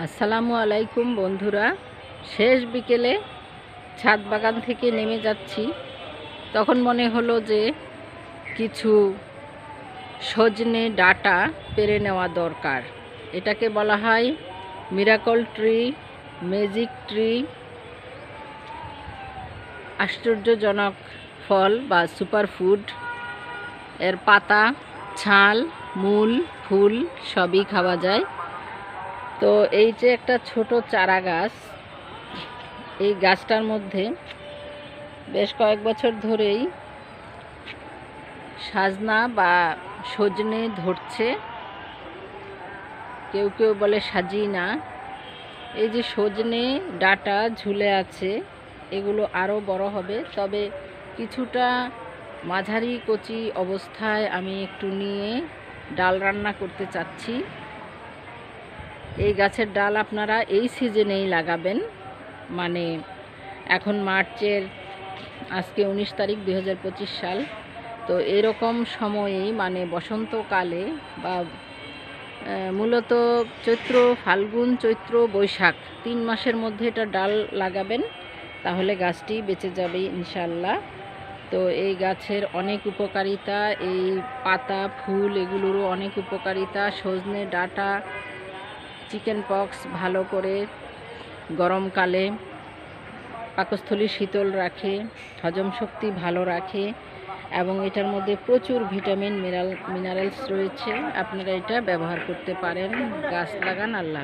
আসসালামু আলাইকুম বন্ধুরা। শেষ বিকেলে ছাদ বাগান থেকে নেমে যাচ্ছি। তখন মনে হলো যে কিছু সজনে ডাটা পেরে নেওয়া দরকার। এটাকে বলা হয় মিরাকল ট্রি, ম্যাজিক ট্রি, আশ্চর্যজনক ফল বা সুপার ফুড। এর পাতা, ছাল, মূল, ফুল সবই খাওয়া যায়। তো এই যে একটা ছোট চারা গাছ, এই গাছটার মধ্যে বেশ কয়েক বছর ধরেই সাজনা বা সজনে ধরছে। কেউ কেউ বলে সাজি না এই যে সজনে ডাটা ঝুলে আছে, এগুলো আরও বড় হবে। তবে কিছুটা মাঝারি কচি অবস্থায় আমি একটু নিয়ে ডাল রান্না করতে চাচ্ছি। এই গাছের ডাল আপনারা এই সিজনেই লাগাবেন। মানে এখন মার্চের, আজকে উনিশ তারিখ দু হাজার পঁচিশ সাল। তো এরকম সময়েই মানে বসন্তকালে বা মূলত চৈত্র, ফাল্গুন, চৈত্র, বৈশাখ, তিন মাসের মধ্যে এটা ডাল লাগাবেন, তাহলে গাছটি বেঁচে যাবে ইনশাল্লাহ তো এই গাছের অনেক উপকারিতা, এই পাতা, ফুল, এগুলোরও অনেক উপকারিতা, সজনে ডাটা চিকেন পক্স ভালো করে গরমকালে পাকস্থলী শীতল রাখে, হজম শক্তি ভালো রাখে এবং এটার মধ্যে প্রচুর ভিটামিন, মিনারেল, মিনারেলস রয়েছে। আপনারা এটা ব্যবহার করতে পারেন। গাছ লাগান, আল্লাহ